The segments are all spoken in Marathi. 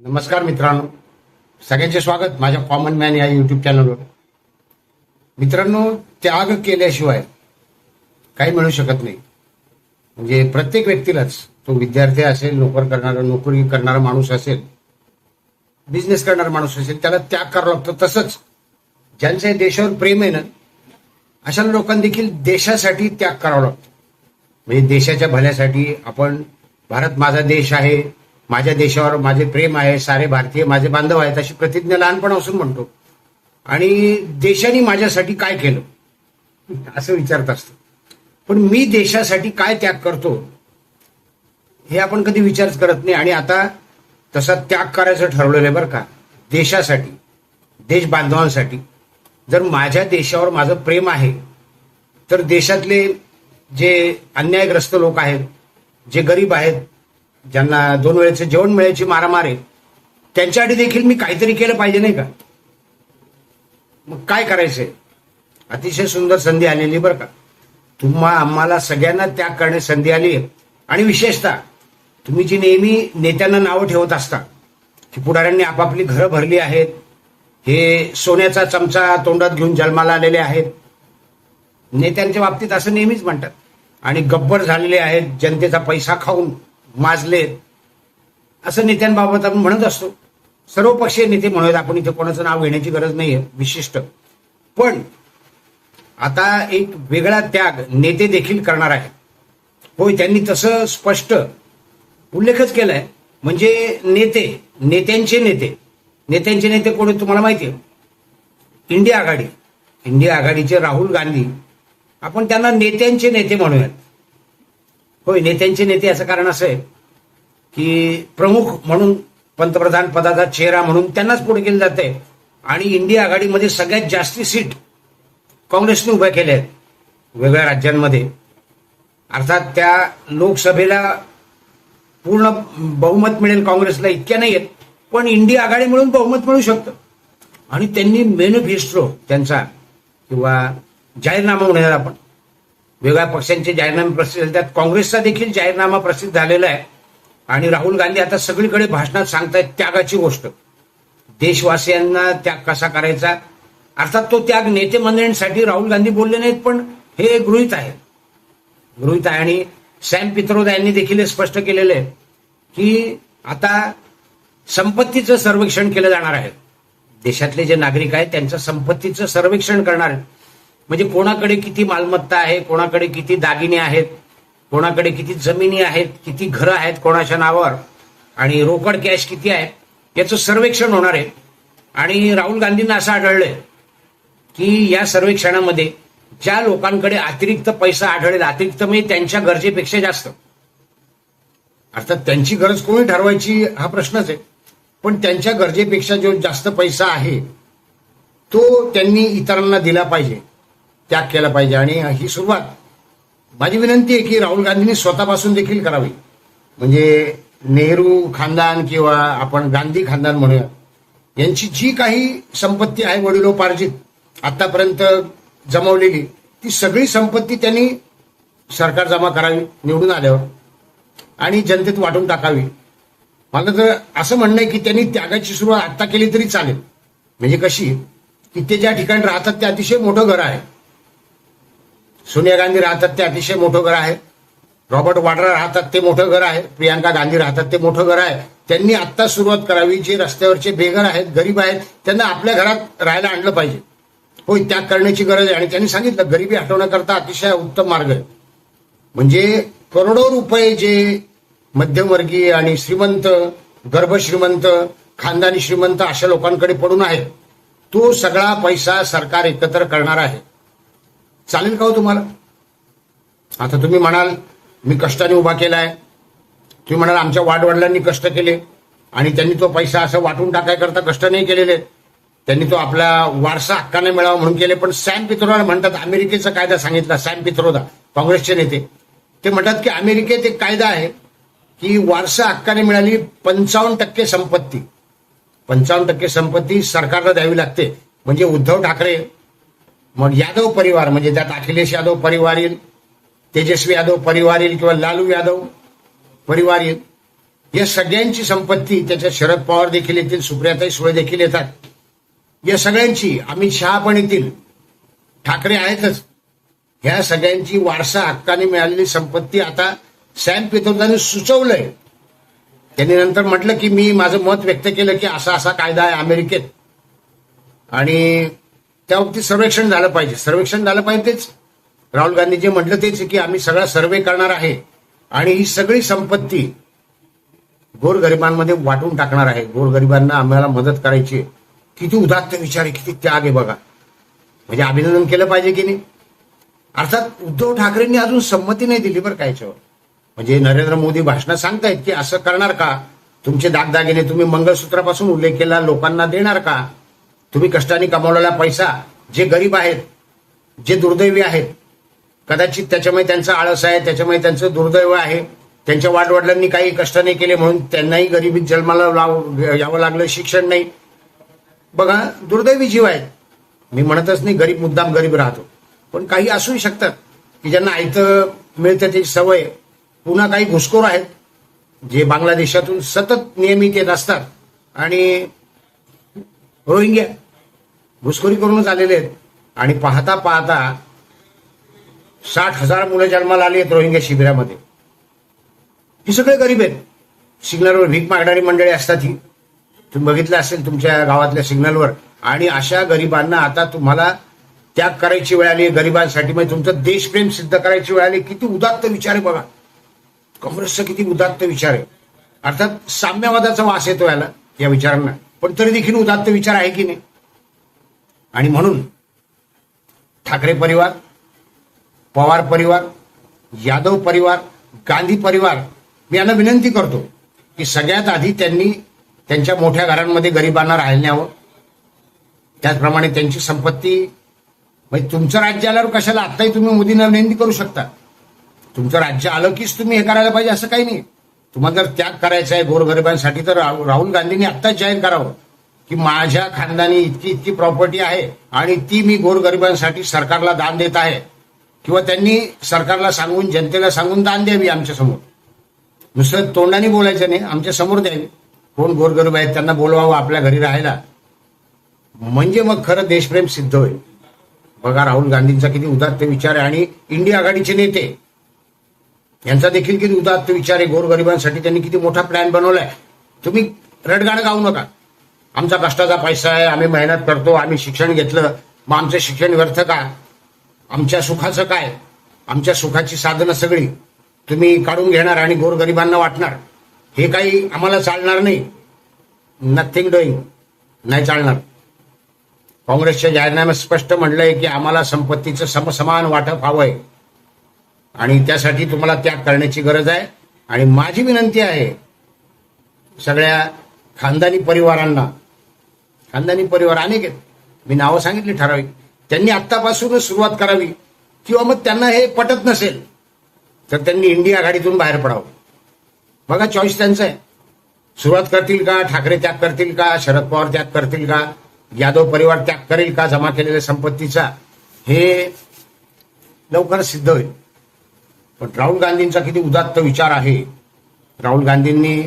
नमस्कार मित्रांनो. सगळ्यांचे स्वागत. माझ्या कॉमन मॅन या युट्यूब चॅनलवर मित्रांनो त्याग केल्याशिवाय काही मिळू शकत नाही. म्हणजे प्रत्येक व्यक्तीलाच तो विद्यार्थी असेल नोकर करणारा नोकरी करणारा माणूस असेल बिझनेस करणारा माणूस असेल त्याला त्याग करावा लागतो. तसंच ज्यांचं देशावर प्रेम आहे ना अशा लोकांना देखील देशासाठी त्याग करावा लागतो. म्हणजे देशाच्या भल्यासाठी आपण भारत माझा देश आहे माझ्या देशावर माझे प्रेम आहे सारे भारतीय माझे बांधव आहेत अशी प्रतिज्ञा लहानपणापासून म्हणतो. आणि देशाने माझ्यासाठी काय केलं? असं विचारत असतो. पण मी देशासाठी काय त्याग करतो? हे आपण कधी विचारच करत नाही. आणि आता तसा त्याग करायचं ठरवलेलं आहे बरं का. देशासाठी देश बांधवांसाठी जर माझ्या देशावर माझं प्रेम आहे तर देशातले जे अन्यायग्रस्त लोक आहेत जे गरीब आहेत ज्यांना दोन वेळेचं जेवण मिळायची मारामार आहे त्यांच्यासाठी देखील मी काहीतरी केलं पाहिजे नाही का? मग काय करायचंय अतिशय सुंदर संधी आलेली बरं का. तुम्हा आम्हाला सगळ्यांना त्याग करण्याची संधी आली आहे. आणि विशेषतः तुम्ही जी नेहमी नेत्यांना नावं ठेवत असता की पुढाऱ्यांनी आपापली घरं भरली आहेत हे सोन्याचा चमचा तोंडात घेऊन जन्माला आलेले आहेत. नेत्यांच्या बाबतीत असं नेहमीच म्हणतात. आणि गब्बर झालेले आहेत जनतेचा पैसा खाऊन. माजलेत असं नेत्यांबाबत आपण म्हणत असतो. सर्वपक्षीय नेते म्हणूयात आपण इथे कोणाचं नाव घेण्याची गरज नाहीये विशिष्ट. पण आता एक वेगळा त्याग नेते देखील करणार आहेत. होय त्यांनी तसं स्पष्ट उल्लेखच केलाय. म्हणजे नेते नेत्यांचे नेते. नेत्यांचे नेते कोण आहेत तुम्हाला माहिती आहे इंडिया आघाडी. इंडिया आघाडीचे राहुल गांधी. आपण त्यांना नेत्यांचे नेते म्हणूयात. होय नेत्यांचे नेते असं कारण असं आहे की प्रमुख म्हणून पंतप्रधान पदाचा चेहरा म्हणून त्यांनाच पुढे केलं जाते आणि इंडिया आघाडीमध्ये सगळ्यात जास्ती सीट काँग्रेसने उभ्या केल्या आहेत वेगळ्या राज्यांमध्ये. अर्थात त्या लोकसभेला पूर्ण बहुमत मिळेल काँग्रेसला इतक्या नाही आहेत पण इंडिया आघाडी मिळून बहुमत मिळू शकतं. आणि त्यांनी मेनिफेस्टो त्यांचा किंवा जाहीरनामा म्हणूयात आपण. वेगळ्या पक्षांचे जाहीरनामे प्रसिद्ध झाले. त्यात काँग्रेसचा देखील जाहीरनामा प्रसिद्ध झालेला आहे. आणि राहुल गांधी आता सगळीकडे भाषणात सांगतायत त्यागाची गोष्ट. देशवासियांना त्याग कसा करायचा? अर्थात तो त्याग नेते मंडळींसाठी राहुल गांधी बोलले नाहीत पण हे गृहित आहे. गृहित आहे. आणि सॅम पित्रोदा यांनी देखील हे स्पष्ट केलेलं आहे की आता संपत्तीचं सर्वेक्षण केलं जाणार आहे. देशातले जे नागरिक आहेत त्यांचं संपत्तीचं सर्वेक्षण करणार आहेत. म्हणजे कोणाकडे किती मालमत्ता आहे कोणाकडे किती दागिने आहेत कोणाकडे किती जमिनी आहेत किती घरं आहेत कोणाच्या नावावर आणि रोकड कॅश किती आहे याचं सर्वेक्षण होणार आहे. आणि राहुल गांधींना असं आढळलंय की या सर्वेक्षणामध्ये ज्या लोकांकडे अतिरिक्त पैसा आढळेल अतिरिक्त म्हणजे त्यांच्या गरजेपेक्षा जास्त. अर्थात त्यांची गरज कोणी ठरवायची हा प्रश्नच आहे. पण त्यांच्या गरजेपेक्षा जो जास्त पैसा आहे तो त्यांनी इतरांना दिला पाहिजे. त्याग केला पाहिजे. आणि ही सुरुवात माझी विनंती आहे की राहुल गांधींनी स्वतःपासून देखील करावी. म्हणजे नेहरू खानदान किंवा आपण गांधी खानदान म्हणूया यांची जी काही संपत्ती आहे वडिलोपार्जित आतापर्यंत जमवलेली ती सगळी संपत्ती त्यांनी सरकार जमा करावी निवडून आल्यावर आणि जनतेत वाटून टाकावी. मला तर असं म्हणणं आहे की त्यांनी त्यागाची सुरुवात आत्ता केली तरी चालेल. म्हणजे कशी की ते ज्या ठिकाणी राहतात ते अतिशय मोठं घर आहे. सोनिया गांधी राहतात ते अतिशय मोठं घर आहे. रॉबर्ट वाड्रा राहतात ते मोठं घर आहे. प्रियांका गांधी राहतात ते मोठं घर आहे. त्यांनी आत्ता सुरुवात करावी जे रस्त्यावरचे बेघर आहेत गरीब आहेत त्यांना आपल्या घरात राहायला आणलं पाहिजे. होय त्याग करण्याची गरज आहे. आणि त्यांनी सांगितलं गरिबी हटवण्याकरता अतिशय उत्तम मार्ग आहे. म्हणजे करोडो रुपये जे मध्यमवर्गीय आणि श्रीमंत गर्भश्रीमंत खानदानी श्रीमंत अशा लोकांकडे पडून आहे तो सगळा पैसा सरकार एकत्र करणार आहे. चालेल का हो तुम्हाला? आता तुम्ही म्हणाल मी कष्टाने उभा केलाय. तुम्ही म्हणाल आमच्या वाडवडिलांनी कष्ट केले आणि त्यांनी तो पैसा असं वाटून टाकायकरता कष्ट नाही केलेले. त्यांनी तो आपला वारसा हक्काने मिळावा म्हणून केले. पण सॅम पित्रोदा म्हणतात अमेरिकेचा कायदा सांगितला सॅम पित्रोदा काँग्रेसचे नेते. ते म्हणतात की अमेरिकेत एक कायदा आहे की वारसा हक्काने मिळाली पंचावन्न टक्के संपत्ती. पंचावन्न टक्के संपत्ती सरकारला द्यावी लागते. म्हणजे उद्धव ठाकरे मग यादव परिवार म्हणजे त्यात अखिलेश यादव परिवार येईल तेजस्वी यादव परिवार येईल किंवा लालू यादव परिवार येईल या सगळ्यांची संपत्ती त्याच्यात शरद पवार देखील येतील सुप्रियाताई सुळे देखील येतात. या सगळ्यांची अमित शहा पण येतील. ठाकरे आहेतच. ह्या सगळ्यांची वारसा हक्काने मिळालेली संपत्ती आता सॅम पितोदांनी सुचवलंय. त्यांनी नंतर म्हटलं की मी माझं मत व्यक्त केलं की असा असा कायदा आहे अमेरिकेत. आणि त्या बाबतीत सर्वेक्षण झालं पाहिजे. सर्वेक्षण झालं पाहिजे तेच. राहुल गांधी जे म्हटलं तेच की आम्ही सगळा सर्वे करणार आहे आणि ही सगळी संपत्ती गोरगरिबांमध्ये वाटून टाकणार आहे. गोरगरिबांना आम्हाला मदत करायची किती उदात्त विचार आहे किती त्याग आहे बघा. म्हणजे अभिनंदन केलं पाहिजे की नाही? अर्थात उद्धव ठाकरेंनी अजून संमती नाही दिली बरं कायच्यावर म्हणजे नरेंद्र मोदी भाषणात सांगतायत की असं करणार का? तुमचे दागदागिने तुम्ही मंगळसूत्रापासून उल्लेख केला लोकांना देणार का? तुम्ही कष्टाने कमावलेला पैसा जे गरीब आहेत जे दुर्दैवी आहेत कदाचित त्याच्यामुळे त्यांचं आळस आहे त्याच्यामुळे त्यांचं दुर्दैव आहे त्यांच्या वाडवडिलांनी काही कष्ट नाही केले म्हणून त्यांनाही गरिबीत जन्माला लाव यावं लागलं शिक्षण नाही. बघा दुर्दैवी जीव आहेत. मी म्हणतच नाही गरीब मुद्दाम गरीब राहतो. पण काही असूही शकतात की ज्यांना आयतं मिळतं ती सवय. पुन्हा काही घुसखोर आहेत जे बांगलादेशातून सतत नियमित येत असतात. आणि रोहिंग्या. घुसखोरी करूनच आलेले आहेत. आणि पाहता पाहता साठ हजार मुलं जन्माला आली आहेत रोहिंग्या शिबिरामध्ये. ही सगळे गरीब आहेत. सिग्नलवर भीक मागणारी मंडळी असतात ही. तुम्ही बघितलं असेल तुमच्या गावातल्या सिग्नलवर. आणि अशा गरिबांना आता तुम्हाला त्याग करायची वेळ आली. गरिबांसाठी म्हणजे तुमचं देशप्रेम सिद्ध करायची वेळ आली. किती उदात्त विचार आहे बघा. काँग्रेसचा किती उदात्त विचार आहे. अर्थात साम्यवादाचा वास येतो याला या विचारांना. पण तरी देखील उदात्त विचार आहे की नाही? आणि म्हणून ठाकरे परिवार पवार परिवार यादव परिवार गांधी परिवार मी यांना विनंती करतो की सगळ्यात आधी त्यांनी त्यांच्या मोठ्या घरांमध्ये गरिबांना राहायला न्यावं. त्याचप्रमाणे त्यांची संपत्ती म्हणजे तुमचं राज्य आल्यावर कशाला आत्ताही तुम्ही मोदींना विनंती करू शकता? तुमचं राज्य आलं कीच तुम्ही हे करायला पाहिजे असं काही नाही. तुम्हाला जर त्याग करायचा आहे गोरगरिबांसाठी तर राहुल राहुल गांधींनी आत्ताच जाहीर करावं की माझ्या खानदानी इतकी इतकी प्रॉपर्टी आहे आणि ती मी गोरगरिबांसाठी सरकारला दान देत आहे. किंवा त्यांनी सरकारला सांगून जनतेला सांगून दान द्यावी आमच्यासमोर. नुसतं तोंडाने बोलायचं नाही आमच्यासमोर द्यावी. कोण गोरगरीब आहेत त्यांना बोलवावं आपल्या घरी राहायला? म्हणजे मग खरं देशप्रेम सिद्ध होईल. बघा राहुल गांधींचा किती उदात्त विचार आहे आणि इंडिया आघाडीचे नेते यांचा देखील किती उदात्त विचार आहे गोरगरिबांसाठी. त्यांनी किती मोठा प्लॅन बनवलाय. तुम्ही रडगाणं गाऊ नका. आमचा कष्टाचा पैसा आहे आम्ही मेहनत करतो आम्ही शिक्षण घेतलं. मग आमचं शिक्षण व्यर्थ का? आमच्या सुखाचं काय? आमच्या सुखाची साधनं सगळी तुम्ही काढून घेणार आणि गोरगरिबांना वाटणार. हे काही आम्हाला चालणार नाही. नथिंग डुईंग नाही चालणार. काँग्रेसच्या जाहीरनाम्यात स्पष्ट म्हटलंय की आम्हाला संपत्तीचं समसमान वाटप हवंय. आणि त्यासाठी तुम्हाला त्याग करण्याची गरज आहे. आणि माझी विनंती आहे सगळ्या खानदानी परिवारांना खानदानी परिवार अनेक आहेत. मी नावं सांगितली ठराविक. त्यांनी आत्तापासूनच सुरुवात करावी किंवा मग त्यांना हे पटत नसेल तर त्यांनी इंडिया आघाडीतून बाहेर पडावं. बघा चॉईस त्यांचं आहे. सुरुवात करतील का ठाकरे त्याग करतील का शरद पवार त्याग करतील का यादव परिवार त्याग करेल का जमा केलेल्या संपत्तीचा हे लवकर सिद्ध होईल. पण राहुल गांधींचा किती उदात्त विचार आहे? राहुल गांधींनी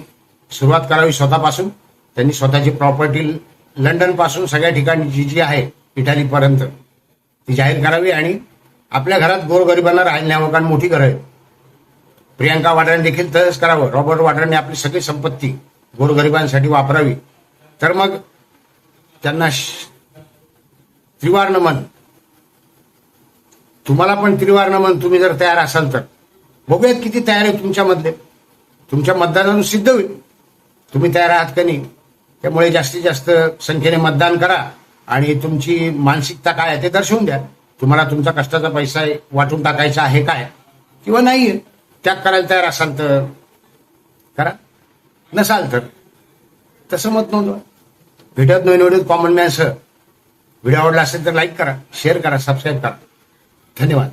सुरुवात करावी स्वतःपासून. त्यांनी स्वतःची प्रॉपर्टी लंडनपासून सगळ्या ठिकाणी जी जी आहे इटालीपर्यंत ती जाहीर करावी आणि आपल्या घरात गोरगरिबांना राहायला कारण मोठी घर आहे. प्रियांका वाड्राने देखील तसंच करावं. रॉबर्ट वाड्राने आपली सगळी संपत्ती गोरगरिबांसाठी वापरावी. तर मग त्यांना त्रिवार नमन. तुम्हाला पण त्रिवार नमन तुम्ही जर तयार असाल तर. बघूयात किती तयार आहे तुमच्यामधले. तुमच्या मतदानातून सिद्ध होईल. तुम्ही तयार आहात का नाही? त्यामुळे जास्तीत जास्त संख्येने मतदान करा आणि तुमची मानसिकता काय आहे ते दर्शवून द्या. तुम्हाला तुमचा कष्टाचा पैसा वाटून टाकायचा आहे काय? किंवा नाही त्याग करायला तयार असाल तर करा. नसाल तर तसं मत नोंदवा. भेटत नवीन व्हिडिओ कॉमन मॅनसह व्हिडिओ आवडला असेल तर लाईक करा शेअर करा सबस्क्राईब करा. धन्यवाद.